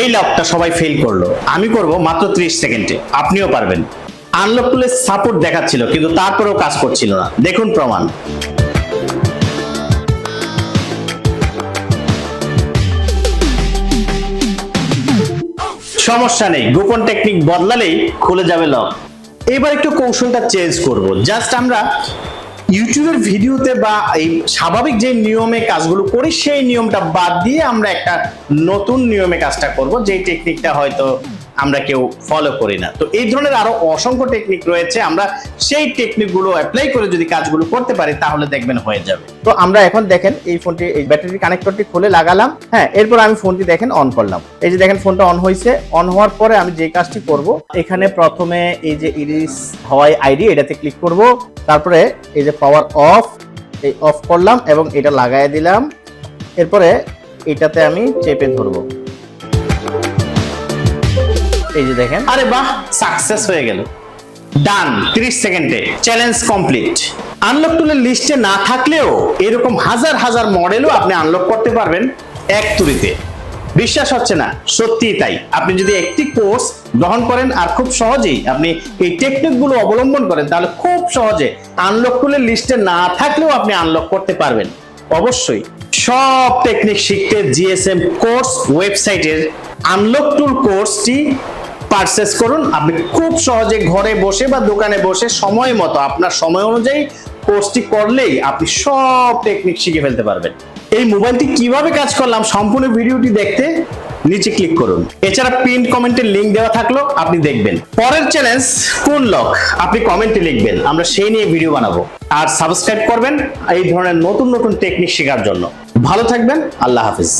এই লকটা সবাই ফেল করল। আমি করব মাত্র 30 সেকেন্ডে আপনিও পারবেন। আনলক টুলের সাপোর্ট দেখাচ্ছিল, কিন্তু তারপরেও কাজ করছিল না। দেখুন প্রমাণ। সমস্যা নেই। গোপন টেকনিক বদলালেই খুলে যাবে লক এবার একটু কৌশলটা চেঞ্জ করব। জাস্ট আমরা ইউটিউবের ভিডিওতে বা এই স্বাভাবিক যে নিয়মে কাজগুলো করি, সেই নিয়মটা বাদ দিয়ে আমরা একটা নতুন নিয়মে কাজটা করব যে টেকনিকটা হয়তো আমরা কেউ ফলো করি না। তো এই ধরনের আরও অসংখ্য টেকনিক রয়েছে। আমরা সেই টেকনিকগুলো অ্যাপ্লাই করে যদি কাজগুলো করতে পারি, তাহলে দেখবেন হয়ে যাবে। তো আমরা এখন দেখেন এই ফোনটি এই ব্যাটারি কানেক্টরটি খুলে লাগালাম। হ্যাঁ এরপর আমি ফোনটি দেখেন অন করলাম। এই যে দেখেন ফোনটা অন হয়েছে অন হওয়ার পরে আমি যে কাজটি করব, এখানে প্রথমে এই যে ইরিস হওয়াই আইডি এটাতে ক্লিক করব। তারপরে এই যে পাওয়ার অফ এই অফ করলাম এবং এটা লাগাই দিলাম। এরপরে এটাতে আমি চেপে ধরবো। এই যে দেখেন। আরে বাহ সাকসেস হয়ে গেল। ডান 30 সেকেন্ডে চ্যালেঞ্জ কমপ্লিট আনলক টুলের লিস্টে না থাকলেও এরকম হাজার হাজার মডেলও আপনি আনলক করতে পারবেন এক তুরিতে। বিশ্বাস হচ্ছে না, সত্যিই তাই। আপনি যদি একটি কোর্স গ্রহণ করেন আর খুব সহজেই আপনি এই টেকনিকগুলো অবলম্বন করেন, তাহলে খুব সহজে আনলক টুলের লিস্টে না থাকলেও আপনি আনলক করতে পারবেন। অবশ্যই, সব টেকনিক শিখতে জিএসএম কোর্স ওয়েবসাইটের আনলক টুল কোর্সটি পারচেস করুন। আপনি খুব সহজে ঘরে বসে বা দোকানে বসে সময় মতো, আপনার সময় অনুযায়ী কোর্সটি করলেই আপনি সব টেকনিক শিখে ফেলতে পারবেন। এই মোবাইলটি কীভাবে কাজ করলাম, সম্পূর্ণ ভিডিওটি দেখতে নিচে ক্লিক করুন। এছাড়া পিন কমেন্টের লিংক দেওয়া থাকল, আপনি দেখবেন। পরের চ্যালেঞ্জ কোন লক আপনি কমেন্টে লিখবেন, আমরা সেই নিয়ে ভিডিও বানাবো। আর সাবস্ক্রাইব করবেন এই ধরনের নতুন নতুন টেকনিক শেখার জন্য। ভালো থাকবেন, আল্লাহ হাফিজ।